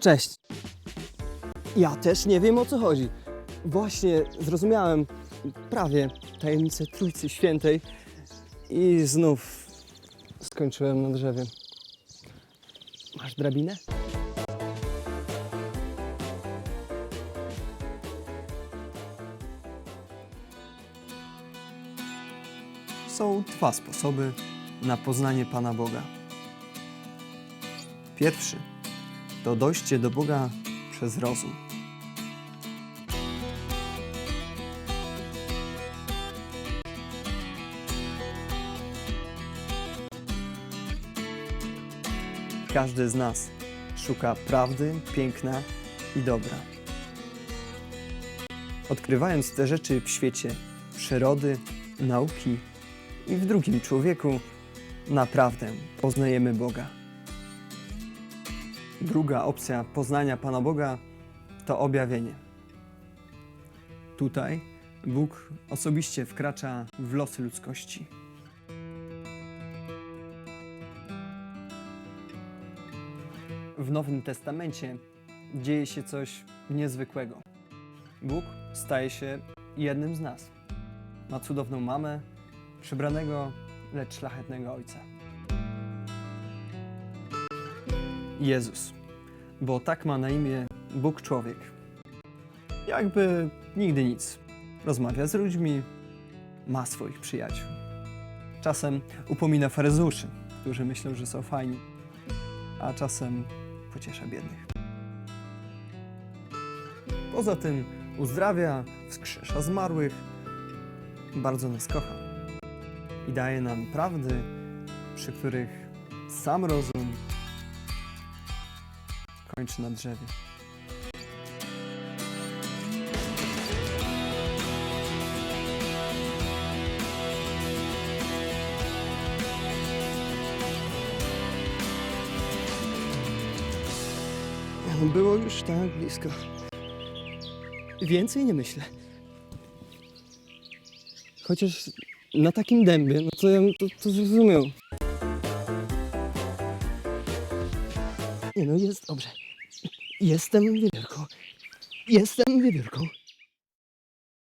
Cześć. Ja też nie wiem o co chodzi. Właśnie zrozumiałem prawie tajemnicę Trójcy Świętej i znów skończyłem na drzewie. Masz drabinę? Są dwa sposoby na poznanie Pana Boga. Pierwszy to dojście do Boga przez rozum. Każdy z nas szuka prawdy, piękna i dobra. Odkrywając te rzeczy w świecie przyrody, nauki i w drugim człowieku, naprawdę poznajemy Boga. Druga opcja poznania Pana Boga to objawienie. Tutaj Bóg osobiście wkracza w losy ludzkości. W Nowym Testamencie dzieje się coś niezwykłego. Bóg staje się jednym z nas. Ma cudowną mamę, przybranego, lecz szlachetnego ojca. Jezus, bo tak ma na imię Bóg człowiek. Jakby nigdy nic. Rozmawia z ludźmi, ma swoich przyjaciół. Czasem upomina faryzeuszy, którzy myślą, że są fajni, a czasem pociesza biednych. Poza tym uzdrawia, wskrzesza zmarłych, bardzo nas kocha i daje nam prawdy, przy których sam rozum kończy na drzewie. Było już tak blisko. Więcej nie myślę. Chociaż na takim dębie, no to ja bym to, to zrozumiał. Nie no, jest dobrze. Jestem wiewiórką. Jestem wiewiórką.